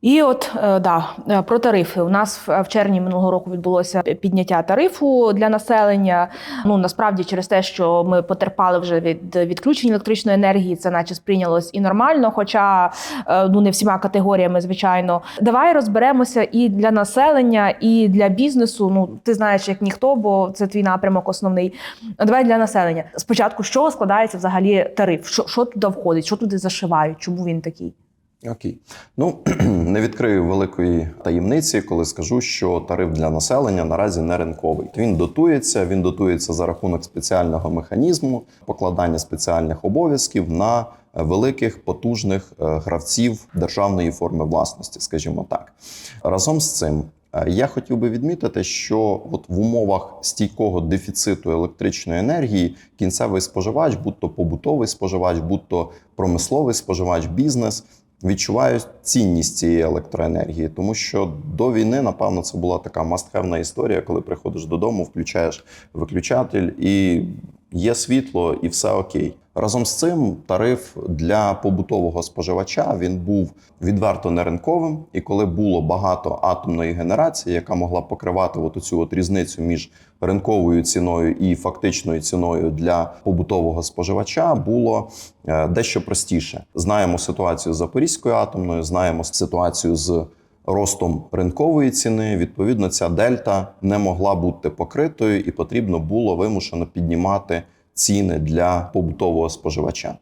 І от е, да, е, про тарифи. У нас в в червні минулого року відбулося підняття тарифу для населення. Ну насправді через те, що ми потерпали вже від відключень електричної енергії, це наче сприйнялось і нормально. Хоча е, ну не всіма категоріями, звичайно. Давай розберемося і для населення, і для бізнесу. Ну ти знаєш, як ніхто, бо це твій напрямок основний. Давай для населення. Спочатку, чого складається взагалі тариф? Що, що туди входить? Що туди зашивають? Чому він такий? Окей. Ну не відкрию великої таємниці, коли скажу, що тариф для населення наразі не ринковий. Він дотується, він дотується за рахунок спеціального механізму покладання спеціальних обов'язків на великих потужних е, гравців державної форми власності, скажімо так. Разом з цим. е, Я хотів би відмітити, що от в умовах стійкого дефіциту електричної енергії кінцевий споживач, будь-то побутовий споживач, будь-то промисловий споживач, бізнес, відчувають цінність цієї електроенергії, тому що до війни, напевно, це була така мастхевна історія, коли приходиш додому, включаєш виключатель і є світло, і все окей. Разом з цим тариф для побутового споживача він був відверто неринковим. І коли було багато атомної генерації, яка могла покривати от цю от різницю між ринковою ціною і фактичною ціною для побутового споживача, було е, дещо простіше. Знаємо ситуацію з Запорізькою атомною, знаємо ситуацію з ростом ринкової ціни. Відповідно, ця дельта не могла бути покритою, і потрібно було вимушено піднімати ціни для побутового споживача.